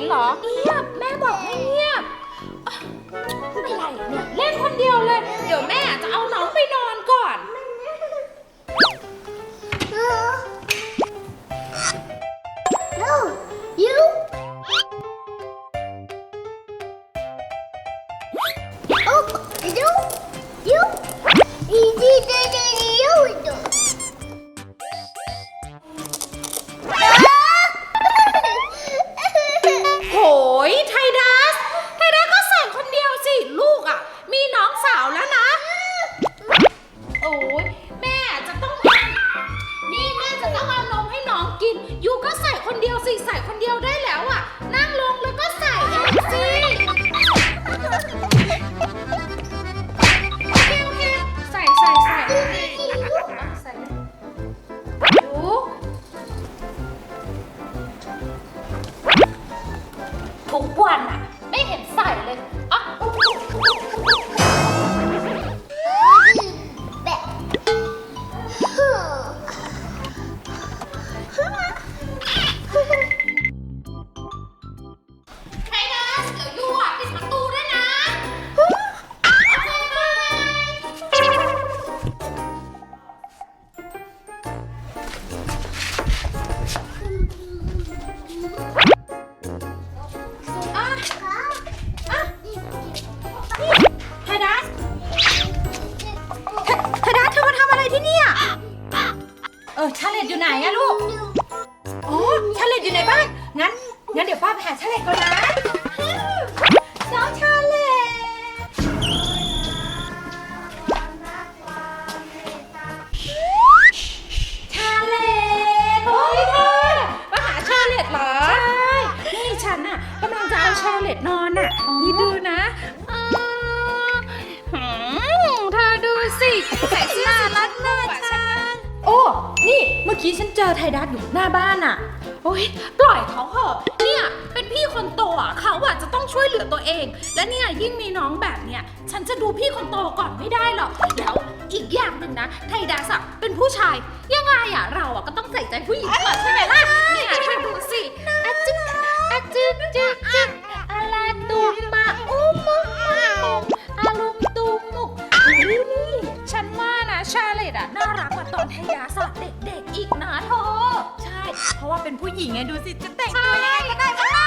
นเหรอเงียบแม่บอกให้เงียบอะอะไรเนี่ยเล่นคนเดียวเลย เดี๋ยวแม่ คนเดียวสิใส่คนเดียวได้แหละ ยปล่อยเขาเหอะ เนี่ยเป็นพี่คนโตอะเขาอะจะต้องช่วยเหลือตัวเอง และเนี่ยยิ่งมีน้องแบบเนี้ยฉันจะดูพี่คนโตก่อนไม่ได้หรอกแล้วอีกอย่างหนึ่งนะ ไทดัสอะเป็นผู้ชาย ยังไงอะเราอะก็ต้องใส่ใจผู้หญิงก่อนใช่ไหมล่ะเนี่ยเธอดูสิอะจึ๊กอะจึ๊กจึ๊กจึ๊กอะลาตุมมาอุ้มมุกมามุกอาลุมตุมมุกนี่นี่ฉันว่านะชาเลตอะน่ารักกว่าตอนไทยาสอนเด็กๆอีกนะเธอใช่ เพราะว่าเป็นผู้หญิงไงดูสิจะแต่งตัวยังไงก็ได้ก็ได้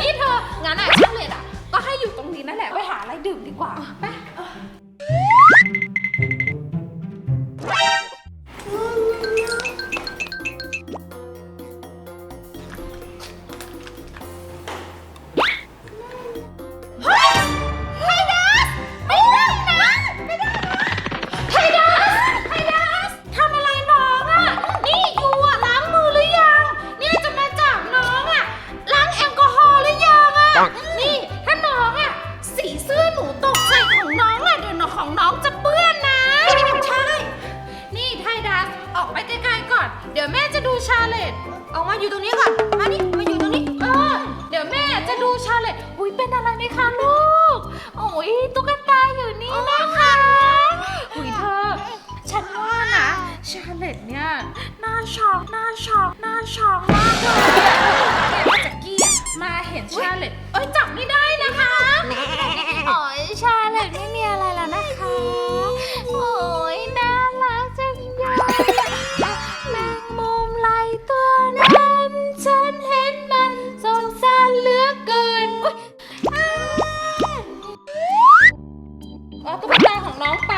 นี่เธองั้นอะชาเลตอะก็ให้อยู่ตรงนี้นั่นแหละไปหาอะไรดื่มดีกว่า ของน้องอะเดี๋ยวหนูของน้องจะเปื้อนนะ ใช่ นี่ไทดัสออกไปไกลๆก่อน เดี๋ยวแม่จะดูชาเลตออกมาอยู่ตรงนี้ก่อน มานี่มาอยู่ตรงนี้ เออ เดี๋ยวแม่จะดูชาเลตอุ้ยเป็นอะไรไหมคะลูก โอ้ยตุ๊กตาอยู่นี่นะคะอุ้ยเธอ ฉันว่านะ ชาเลตเนี่ยน่าช็อกน่าช็อกน่าช็อกมากเลยเนี่ยเมื่อจากกี้อะมาเห็นชาเลตเอ้ยจับไม่ได้ เอาตุ๊กตาของน้องไป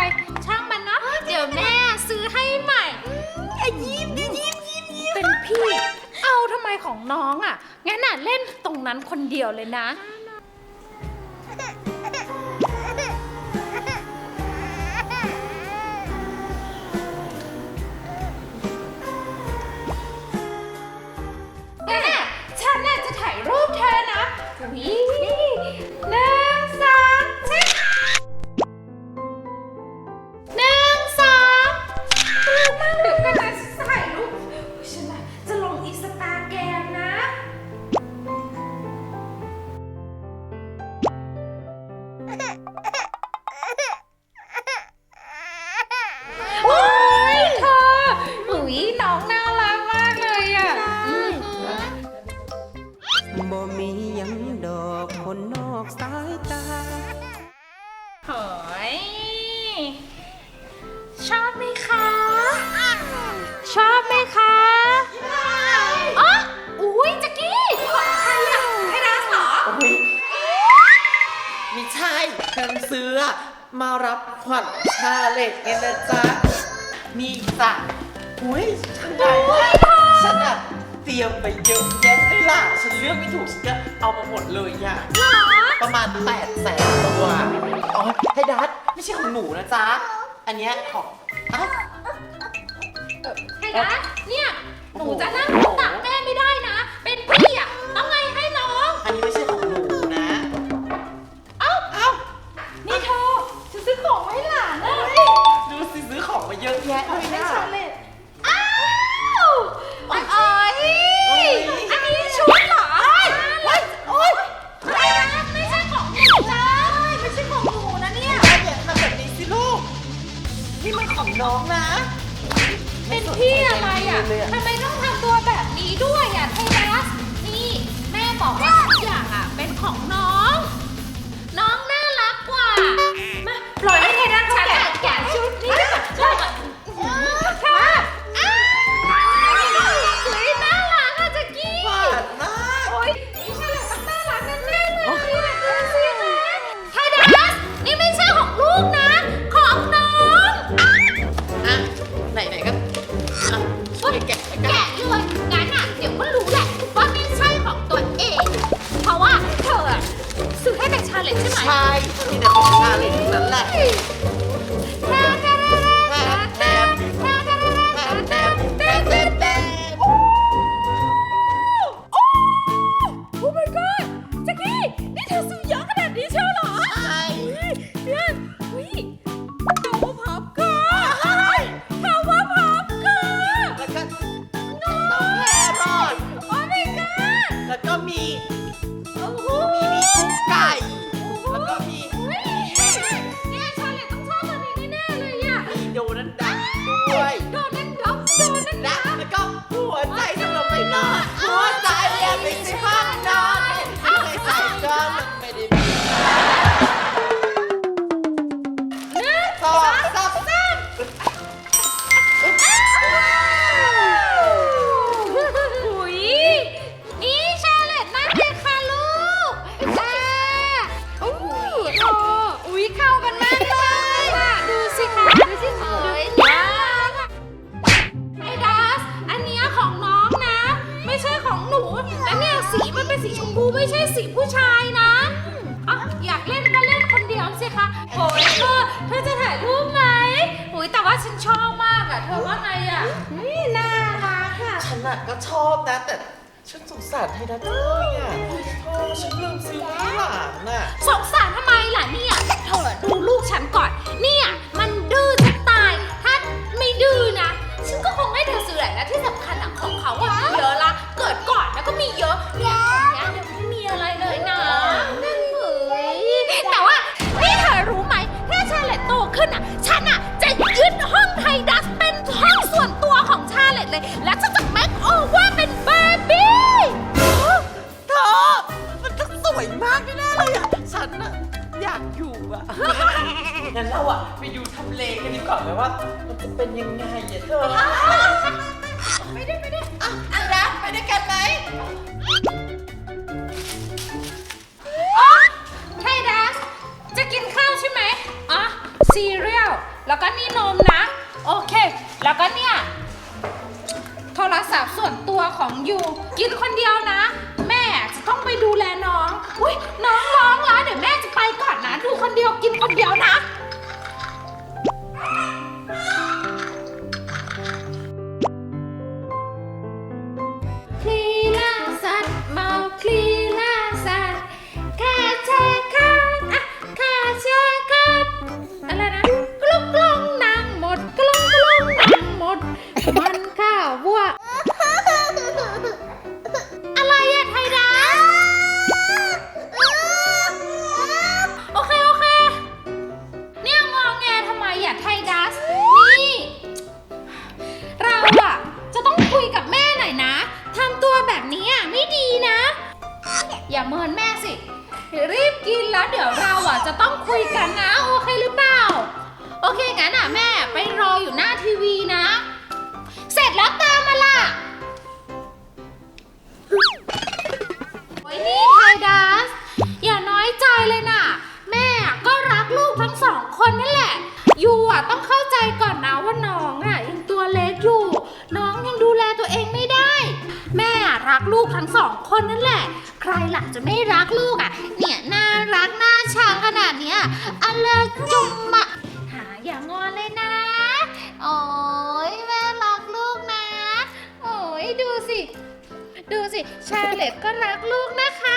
ช่างมันนะ เดี๋ยวแม่ซื้อให้ใหม่ยิ้มดิยิ้มยิ้มยิ้มเป็นพี่ เอาทำไมของน้องอะ งั้นน่ะเล่นตรงนั้นคนเดียวเลยนะ มารับขวัญชาเลนจ์เนี่ยนะจ๊ะนี่จ้ะอุ้ยช่างใหญ่มากฉันอะเตรียมไปเยอะแยะเลยล่ะ ฉันเลือกไม่ถูกฉันก็เอามาหมดเลยอะประมาณแปดแสนตัวอ๋อไทดัดไม่ใช่ของหนูนะจ๊ะ อันเนี้ยของเอ้า เห็นนะเนี่ย หนูจะนั่งตักแม่ไม่ได้นะ Yeah, ชอบนะ แต่ฉันสงสารให้รัฐด้วยอะโอ้ฉันลืมซื้อหลานน่ะ สงสารทำไมล่ะเนี่ยเธอดูลูกฉันก่อน เนี่ยมันดื้อจะตาย ถ้าไม่ดื้อนะ ฉันก็คงให้เธอซื้อแหละที่สำคัญอะของเขาอะเยอะั้นเราอะไปอยู่ทำเลกันดีกว่าไหมว่า มันจะเป็นยังไงอะเธอ โอเคงั้นอะแม่ไปรออยู่หน้าทีวีนะ เสร็จแล้วตามมาล่ะโอ้ยนี่ไทดัสอย่าน้อยใจเลยนะแม่ก็รักลูกทั้งสองคนนั่นแหละ ยูอะต้องเข้าใจก่อนนะว่าน้องอะยังตัวเล็กอยู่ น้องยังดูแลตัวเองไม่ได้ แม่รักลูกทั้งสองคนนั่นแหละ ใครหล่ะจะไม่รักลูกอะ เนี่ยน่ารักน่าชังขนาดเนี้ยอเลจุมมะ อย่างงอนเลยนะ โอ้ยแม่รักลูกนะ โอ้ยดูสิ ดูสิ ชาเลตก็รักลูกนะคะ